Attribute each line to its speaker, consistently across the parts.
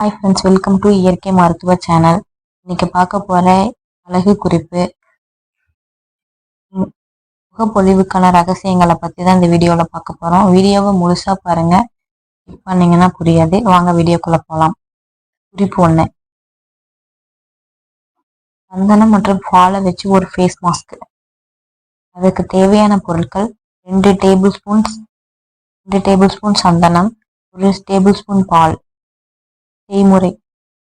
Speaker 1: Hi friends welcome to இயற்கை மருத்துவ channel இன்னைக்கு பார்க்க போகிற அழகு குறிப்பு. முகப்பொழிவுக்கான ரகசியங்களை பற்றி தான் இந்த வீடியோவில் பார்க்க போகிறோம் வீடியோவை முழுசாக பாருங்கள் ஸ்கிப் பண்ணீங்கன்னா புரியாது. வாங்க வீடியோக்குள்ளே போகலாம் குறிப்பு ஒன்று சந்தனம் மற்றும் பாலை வச்சு ஒரு ஃபேஸ் மாஸ்க் அதுக்கு தேவையான பொருட்கள் ரெண்டு டேபிள் ஸ்பூன்ஸ் ரெண்டு டேபிள் ஸ்பூன் சந்தனம் ஒரு டேபிள் ஸ்பூன் பால். செய்முறை.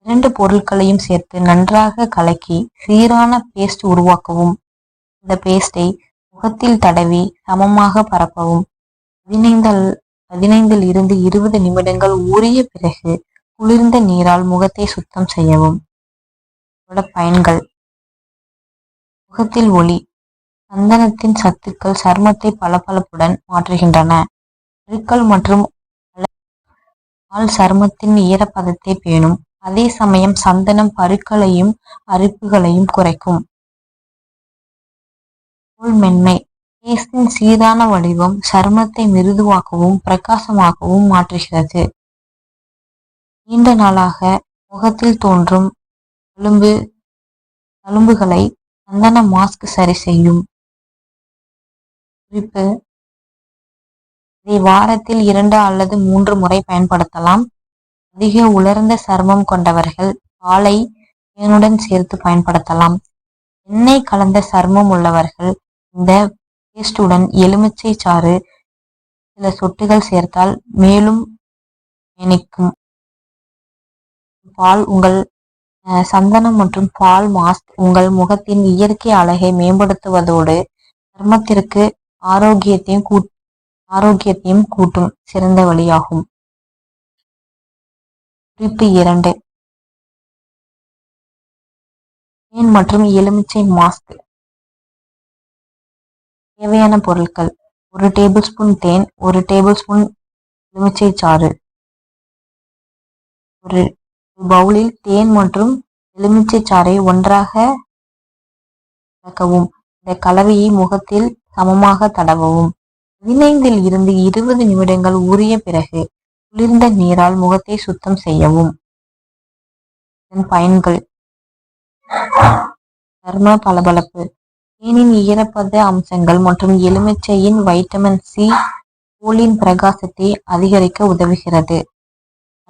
Speaker 1: இரண்டு பொருட்களையும் சேர்த்து நன்றாக கலக்கி சீரான பேஸ்ட் உருவாக்கவும். இந்த பேஸ்டை முகத்தில் தடவி சமமாக பரப்பவும். பதினைந்தல் பதினைந்தில் இருந்து இருபது நிமிடங்கள் ஊறிய பிறகு குளிர்ந்த நீரால் முகத்தை சுத்தம் செய்யவும். இதோட பயன்கள். முகத்தில் ஒளி. சந்தனத்தின் சத்துக்கள் சருமத்தை பளபளப்புடன் மாற்றுகின்றன. பருக்கள் மற்றும் பால் சருமத்தின் ஈரப்பதத்தை பேணும். அதே சமயம் சந்தனம் பருக்களையும் அரிப்புகளையும் குறைக்கும். தோல் மென்மை பேஸ்டின் சீரான வடிவம் சருமத்தை மிருதுவாக்கவும் பிரகாசமாகவும் மாற்றுகிறது. நீண்ட நாளாக முகத்தில் தோன்றும் தழும்பு தழும்புகளை சந்தன மாஸ்க் சரி செய்யும். குறிப்பு இதை வாரத்தில் இரண்டு அல்லது மூன்று முறை பயன்படுத்தலாம். அதிக உலர்ந்த சர்மம் கொண்டவர்கள் பாலை தேனுடன் சேர்த்து பயன்படுத்தலாம். எண்ணெய் கலந்த சருமம் உள்ளவர்கள் இந்த பேஸ்டுடன் எலுமிச்சை சாறு சில சொட்டுகள் சேர்த்தால் மேலும் இணைக்கும் பால் உங்கள் அஹ், சந்தனம் மற்றும் பால் மாஸ்க் உங்கள் முகத்தின் இயற்கை அழகை மேம்படுத்துவதோடு சர்மத்திற்கு ஆரோக்கியத்தையும் கூட் ஆரோக்கியத்தையும் கூட்டும் சிறந்த வழியாகும். குறிப்பு இரண்டு. தேன் மற்றும் எலுமிச்சை மாஸ்க். தேவையான பொருட்கள். ஒரு டேபிள் ஸ்பூன் தேன் ஒரு டேபிள் ஸ்பூன் எலுமிச்சை சாறு. ஒரு பவுலில் தேன் மற்றும் எலுமிச்சை சாறை ஒன்றாக கலக்கவும். இந்த கலவையை முகத்தில் சமமாக தடவவும். பதினைந்தில் இருந்து இருபது நிமிடங்கள் ஊறிய பிறகு குளிர்ந்த நீரால் முகத்தை சுத்தம் செய்யவும். இதன் பயன்கள். சர்ம பளபளப்பு. தேனின் ஈரப்பத அம்சங்கள் மற்றும் எலுமிச்சையின் வைட்டமின் சி தோலின் பிரகாசத்தை அதிகரிக்க உதவுகிறது.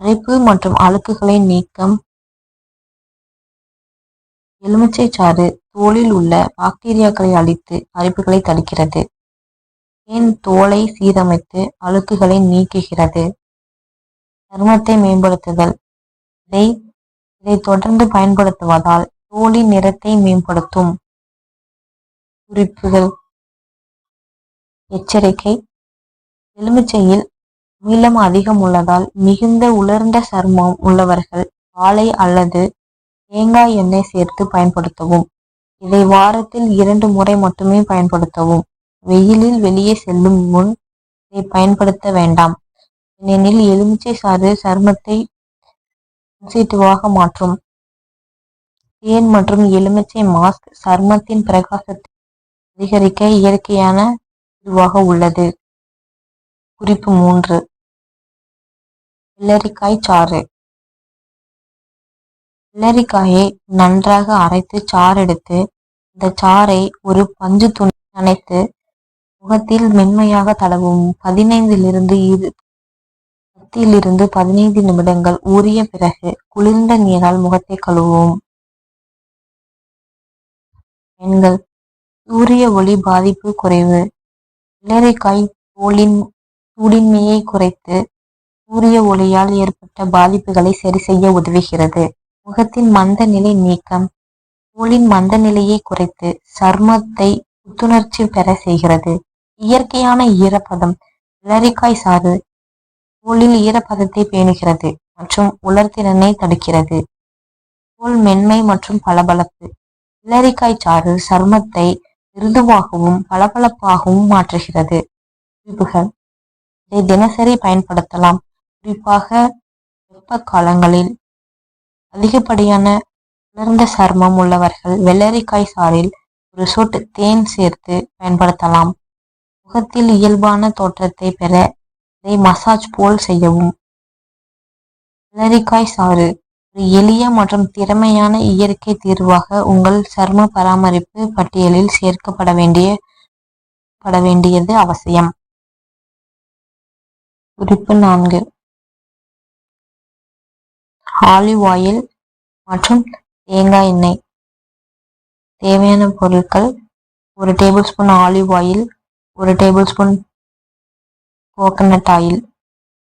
Speaker 1: அரைப்பு மற்றும் அழுக்குகளை நீக்கம். எலுமிச்சை சாறு தோலில் உள்ள பாக்டீரியாக்களை அழித்து அரிப்புகளை தடுக்கிறது. ஏன் தோலை சீரமைத்து அழுக்குகளை நீக்குகிறது. சருமத்தை மேம்படுத்துதல். இதை இதை தொடர்ந்து பயன்படுத்துவதால் தோலின் நிறத்தை மேம்படுத்தும். குறிப்புகள். எச்சரிக்கை. எலுமிச்சையில் அமிலம் அதிகம் உள்ளதால் மிகுந்த உலர்ந்த சருமம் உள்ளவர்கள் பாலை அல்லது தேங்காய் எண்ணெய் சேர்த்து பயன்படுத்தவும். இதை வாரத்தில் இரண்டு முறை மட்டுமே பயன்படுத்தவும். வெயிலில் வெளியே செல்லும் முன் இதை பயன்படுத்த வேண்டாம். ஏனெனில் எலுமிச்சை சாறு சருமத்தை சென்சிட்டிவாக மாற்றும். தேன் மற்றும் எலுமிச்சை மாஸ்க் சருமத்தின் பிரகாசத்தை அதிகரிக்க இயற்கையான தீர்வாக உள்ளது. குறிப்பு மூன்று. வெள்ளரிக்காய் சாறு. வெள்ளரிக்காயை நன்றாக அரைத்து சாறு எடுத்து இந்த சாறை ஒரு பஞ்சு துணி நனைத்து முகத்தில் மென்மையாக தடவும். பதினைந்திலிருந்து இரு பத்திலிருந்து பதினைந்து நிமிடங்கள் ஊறிய பிறகு குளிர்ந்த நீரால் முகத்தை கழுவும் பெண்கள் சூரிய ஒளி பாதிப்பு குறைவு. வெள்ளரிக்காய் தோலின் சூடின்மையை குறைத்து சூரிய ஒளியால் ஏற்பட்ட பாதிப்புகளை சரி செய்ய உதவுகிறது. முகத்தின் மந்த நிலை நீக்கம். தோலின் மந்த நிலையை குறைத்து சர்மத்தை புத்துணர்ச்சி பெற செய்கிறது. இயற்கையான ஈரப்பதம் வெள்ளரிக்காய் சாறு தோலில் ஈரப்பதத்தை பேணுகிறது மற்றும் உலர்திறனை தடுக்கிறது. தோல் மென்மை மற்றும் பளபளப்பு வெள்ளரிக்காய் சாறு சருமத்தை மிருதுவாகவும் பளபளப்பாகவும் மாற்றுகிறது. குறிப்புகள். இதை தினசரி பயன்படுத்தலாம். குறிப்பாக வெப்ப காலங்களில் அதிகப்படியான உலர்ந்த சருமம் உள்ளவர்கள் வெள்ளரிக்காய் சாறில் ஒரு சொட்டு தேன் சேர்த்து பயன்படுத்தலாம். முகத்தில் இயல்பான தோற்றத்தை பெற இதை மசாஜ் போல் செய்யவும். வெள்ளரிக்காய் சாறு ஒரு எளிய மற்றும் திறமையான இயற்கை தீர்வாக உங்கள் சரும பராமரிப்பு பட்டியலில் சேர்க்கப்பட வேண்டிய பட வேண்டியது அவசியம். குறிப்பு நான்கு. ஆலிவ் ஆயில் மற்றும் தேங்காய் எண்ணெய். தேவையான பொருட்கள் ஒரு டேபிள் ஸ்பூன் ஆலிவ் ஆயில் ஒரு tablespoon coconut oil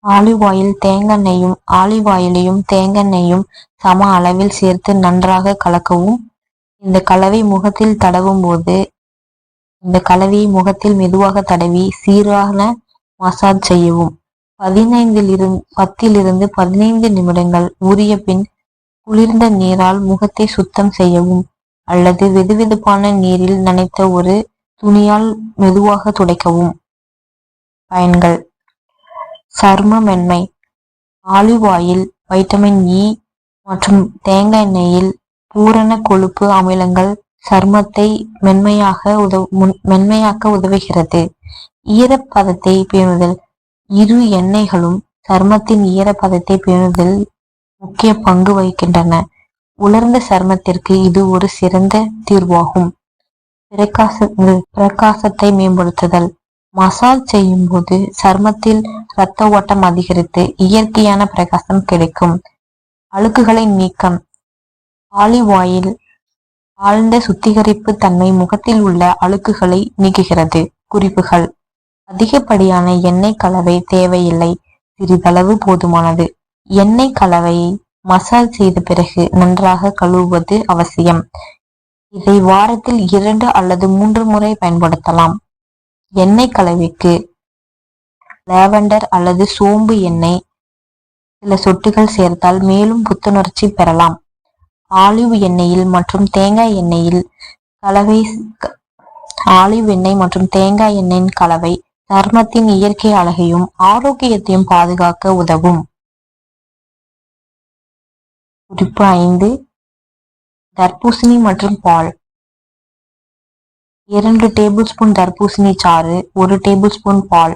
Speaker 1: olive oil தேங்காய் ஆலிவ் ஆயிலையும் தேங்காய் சம அளவில் சேர்த்து நன்றாக கலக்கவும். இந்த கலவை முகத்தில் தடவும் போது இந்த கலவையை முகத்தில் மெதுவாக தடவி சீரான மசாஜ் செய்யவும். பதினைந்தில் இருந்து பத்திலிருந்து பதினைந்து நிமிடங்கள் ஊறிய பின் குளிர்ந்த நீரால் முகத்தை சுத்தம் செய்யவும் அல்லது வெதுவெதுப்பான நீரில் நனைத்த ஒரு துணியால் மெதுவாக துடைக்கவும். பயன்கள். சர்ம மென்மை ஆலிவ் ஆயில் வைட்டமின் இ மற்றும் தேங்காய் எண்ணெயில் பூரண கொழுப்பு அமிலங்கள் சர்மத்தை மென்மையாக உதவு மென்மையாக்க உதவுகிறது. ஈரப்பதத்தை பேணுதல். இரு எண்ணெய்களும் சர்மத்தின் ஈரப்பதத்தை பேணுதல் முக்கிய பங்கு வகிக்கின்றன. உலர்ந்த சர்மத்திற்கு இது ஒரு சிறந்த தீர்வாகும். பிரகாச பிரகாசத்தை மேம்படுத்துதல். மசாஜ் செய்யும் போது சர்மத்தில் இரத்த ஓட்டம் அதிகரித்து இயற்கையான பிரகாசம் கிடைக்கும். அழுக்குகளை நீக்கம். ஆலிவ் ஆயில் ஆழ்ந்த சுத்திகரிப்பு தன்மை முகத்தில் உள்ள அழுக்குகளை நீக்குகிறது. குறிப்புகள். அதிகப்படியான எண்ணெய் கலவை தேவையில்லை. சிறிதளவு போதுமானது. எண்ணெய் கலவையை மசாஜ் செய்த பிறகு நன்றாக கழுவுவது அவசியம். இதை வாரத்தில் இரண்டு அல்லது மூன்று முறை பயன்படுத்தலாம். எண்ணெய் கலவைக்கு லேவண்டர் அல்லது சோம்பு எண்ணெய் சில சொட்டுகள் சேர்த்தால் மேலும் புத்துணர்ச்சி பெறலாம். ஆலிவ் எண்ணெயில் மற்றும் தேங்காய் எண்ணெயில் கலவை ஆலிவ் எண்ணெய் மற்றும் தேங்காய் எண்ணெயின் கலவை சர்மத்தின் இயற்கை அழகையும் ஆரோக்கியத்தையும் பாதுகாக்க உதவும். குறிப்பு ஐந்து தர்பூசணி மற்றும் பால். இரண்டு டேபிள் ஸ்பூன் தர்பூசணி சாறு ஒரு டேபிள் ஸ்பூன் பால்.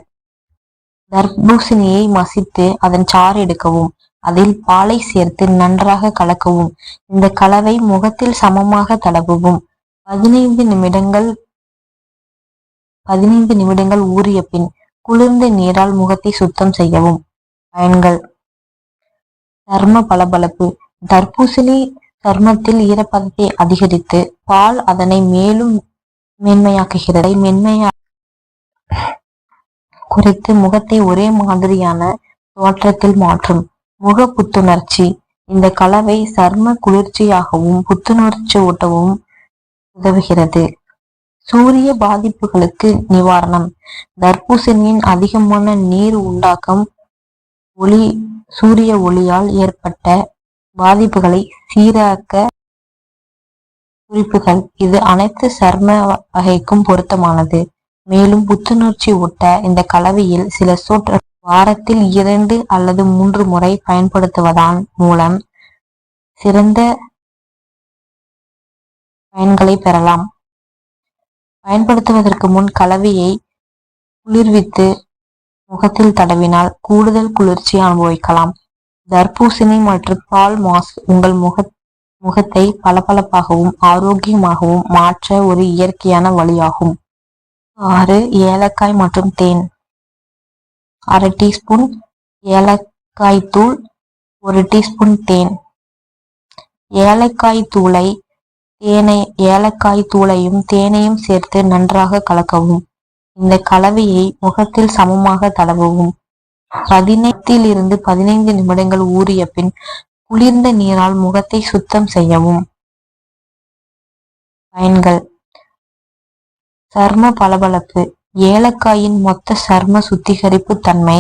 Speaker 1: தர்பூசணியை மசித்து அதன் சாறு எடுக்கவும் அதில் பாலை சேர்த்து நன்றாக கலக்கவும் இந்த கலவை முகத்தில் சமமாக தடவவும். பதினைந்து நிமிடங்கள் பதினைந்து நிமிடங்கள் ஊறிய பின் குளிர்ந்த நீரால் முகத்தை சுத்தம் செய்யவும். பயன்கள். சர்ம பளபளப்பு. தர்பூசணி சர்மத்தில் ஈரப்பதத்தை அதிகரித்து பால் அதனை மேலும் மென்மையாக்குகிறது. மென்மையா குறைத்து முகத்தை ஒரே மாதிரியான தோற்றத்தில் மாற்றும் முக புத்துணர்ச்சி. இந்த கலவை சர்ம குளிர்ச்சியாகவும் புத்துணர்ச்சி ஊட்டவும் உதவுகிறது. சூரிய பாதிப்புகளுக்கு நிவாரணம். தர்பூசணியின் அதிகமான நீர் உண்டாக்கம் ஒளி சூரிய ஒளியால் ஏற்பட்ட பாதிப்புகளை சீராக்க குறிப்புகள். இது அனைத்து சர்ம வகைக்கும் பொருத்தமானது. மேலும் புத்துணர்ச்சி ஊட்ட இந்த கலவையில் சில சொற் வாரத்தில் இரண்டு அல்லது மூன்று முறை பயன்படுத்துவதன் மூலம் சிறந்த பயன்களை பெறலாம். பயன்படுத்துவதற்கு முன் கலவையை குளிர்வித்து முகத்தில் தடவினால் கூடுதல் குளிர்ச்சி அனுபவிக்கலாம். தர்பூசணி மற்றும் பால் மாஸ் உங்கள் முக முகத்தை பளபளப்பாகவும் ஆரோக்கியமாகவும் மாற்ற ஒரு இயற்கையான வழியாகும். ஆறு ஏலக்காய் மற்றும் தேன். அரை டீஸ்பூன் ஏலக்காய் தூள் ஒரு டீஸ்பூன் தேன். ஏலக்காய் தூளை தேனை ஏலக்காய் தூளையும் தேனையும் சேர்த்து நன்றாக கலக்கவும். இந்த கலவையை முகத்தில் சமமாக தடவவும். பதினைத்தில் இருந்து பதினைந்து நிமிடங்கள் ஊறிய பின் குளிர்ந்த நீரால் முகத்தை சுத்தம் செய்யவும். பயன்கள். சர்ம பளபளப்பு. ஏலக்காயின் மொத்த சர்ம சுத்திகரிப்பு தன்மை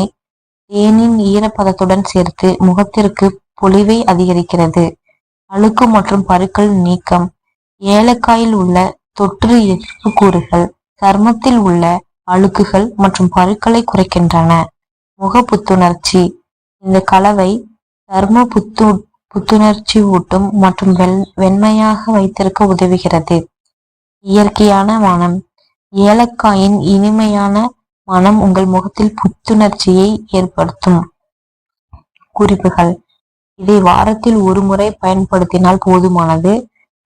Speaker 1: தேனின் ஈரப்பதத்துடன் சேர்த்து முகத்திற்கு பொலிவை அதிகரிக்கிறது. அழுக்கு மற்றும் பருக்கள் நீக்கம். ஏலக்காயில் உள்ள தொற்று எதிர்ப்பு கூறுகள் சர்மத்தில் உள்ள அழுக்குகள் மற்றும் பருக்களை குறைக்கின்றன. முக புத்துணர்ச்சி இந்த கலவை சர்ம புத்து புத்துணர்ச்சி ஊட்டும் மற்றும் வெள் வெண்மையாக வைத்திருக்க உதவுகிறது. இயற்கையான மனம். ஏலக்காயின் இனிமையான மனம் உங்கள் முகத்தில் புத்துணர்ச்சியை ஏற்படுத்தும். குறிப்புகள். இதை வாரத்தில் ஒரு முறை பயன்படுத்தினால் போதுமானது.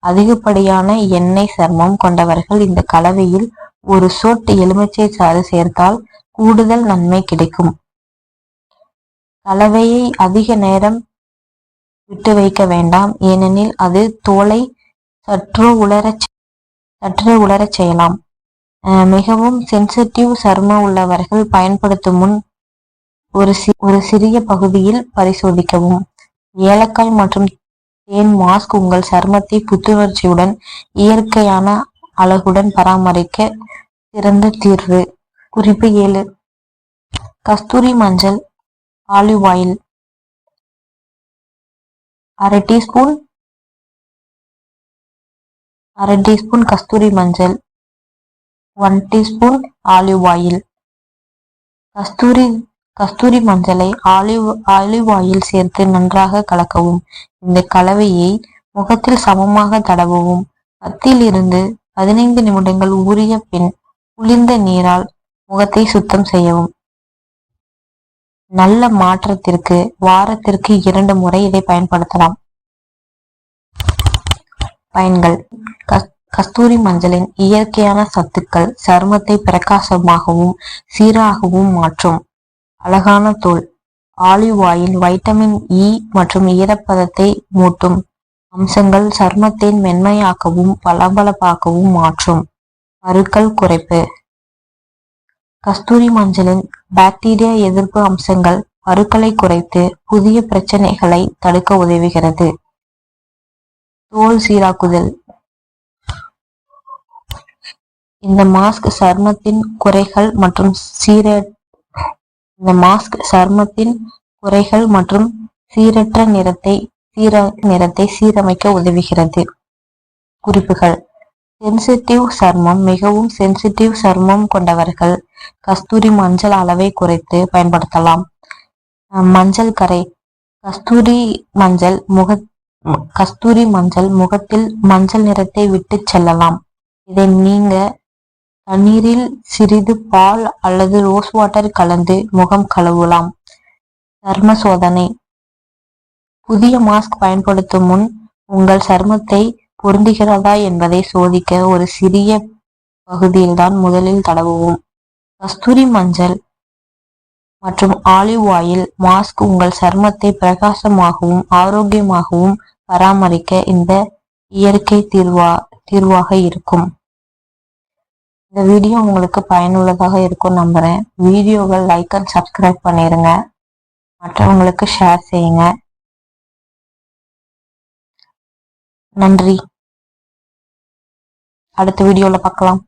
Speaker 1: அதிகப்படியான எண்ணெய் சர்மம் கொண்டவர்கள் இந்த கலவையில் ஒரு சொட் எலுமிச்சை சாறு சேர்த்தால் கூடுதல் நன்மை கிடைக்கும். கலவையை அதிக நேரம் விட்டு வைக்க வேண்டாம். ஏனெனில் அது தோலை சற்று உலர சற்று உலரச் செய்யலாம். அஹ் மிகவும் சென்சிட்டிவ் சருமம் உள்ளவர்கள் பயன்படுத்தும் முன் ஒரு சி ஒரு சிறிய பகுதியில் பரிசோதிக்கவும். ஏலக்காய் மற்றும் தேன் மாஸ்க் உங்கள் சருமத்தை புத்துணர்ச்சியுடன் இயற்கையான அழகுடன் பராமரிக்க சிறந்த தீர்வு. குறிப்பு ஏழு. கஸ்தூரி மஞ்சள் ஆலிவ் ஆயில் அரை டீஸ்பூன் அரை டீஸ்பூன் கஸ்தூரி மஞ்சள் ஒன் டீஸ்பூன் ஆலிவ் ஆயில் கஸ்தூரி கஸ்தூரி மஞ்சளை ஆலிவ் ஆலிவ் ஆயில் சேர்த்து நன்றாக கலக்கவும். இந்த கலவையை முகத்தில் சமமாக தடவவும். பத்தில் இருந்து பதினைந்து நிமிடங்கள் ஊறிய பின் குளிர்ந்த நீரால் முகத்தை சுத்தம் செய்யவும். நல்ல மாற்றத்திற்கு வாரத்திற்கு இரண்டு முறை இதை பயன்படுத்தலாம். பயன்கள். கஸ்தூரி மஞ்சளின் இயற்கையான சத்துக்கள் சருமத்தை பிரகாசமாகவும் சீராகவும் மாற்றும். அழகான தோல். ஆலிவ் ஆயில் வைட்டமின் இ மற்றும் ஈரப்பதத்தை மூட்டும். அம்சங்கள் சருமத்தை மென்மையாக்கவும் பளபளப்பாக்கவும் மாற்றும். பருக்கள் குறைப்பு. கஸ்தூரி மஞ்சளின் பாக்டீரியா எதிர்ப்பு அம்சங்கள் பருக்களை குறைத்து புதிய பிரச்சனைகளை தடுக்க உதவுகிறது. தோல் சீராக்குதல். இந்த மாஸ்க் சர்மத்தின் குறைகள் மற்றும் சீர இந்த மாஸ்க் சருமத்தின் குறைகள் மற்றும் சீரற்ற நிறத்தை சீர நிறத்தை சீரமைக்க உதவுகிறது. குறிப்புகள். சென்சிட்டிவ் சர்மம் மிகவும் சென்சிட்டிவ் சர்மம் கொண்டவர்கள். கஸ்தூரி மஞ்சள் அளவை குறைத்து பயன்படுத்தலாம். மஞ்சள் கரை. கஸ்தூரி மஞ்சள் முக கஸ்தூரி மஞ்சள் முகத்தில் மஞ்சள் நிறத்தை விட்டு செல்லலாம். இதை நீங்க தண்ணீரில் சிறிது பால் அல்லது ரோஸ் வாட்டர் கலந்து முகம் கழுவலாம். சர்ம சோதனை. புதிய மாஸ்க் பயன்படுத்தும் முன் உங்கள் சருமத்தை பொருந்துகிறதா என்பதை சோதிக்க ஒரு சிறிய பகுதியில்தான் முதலில் தடவுவோம். கஸ்தூரி மஞ்சள் மற்றும் ஆலிவ் ஆயில் மாஸ்க் உங்கள் சருமத்தை பிரகாசமாகவும் ஆரோக்கியமாகவும் பராமரிக்க இந்த இயற்கை தீர்வா தீர்வாக இருக்கும். இந்த வீடியோ உங்களுக்கு பயனுள்ளதாக இருக்கும் நம்புறேன். வீடியோவை லைக் அண்ட் சப்ஸ்கிரைப் பண்ணிருங்க. மற்றவங்களுக்கு ஷேர் செய்யுங்க. நன்றி. அடுத்த வீடியோல பார்க்கலாம்.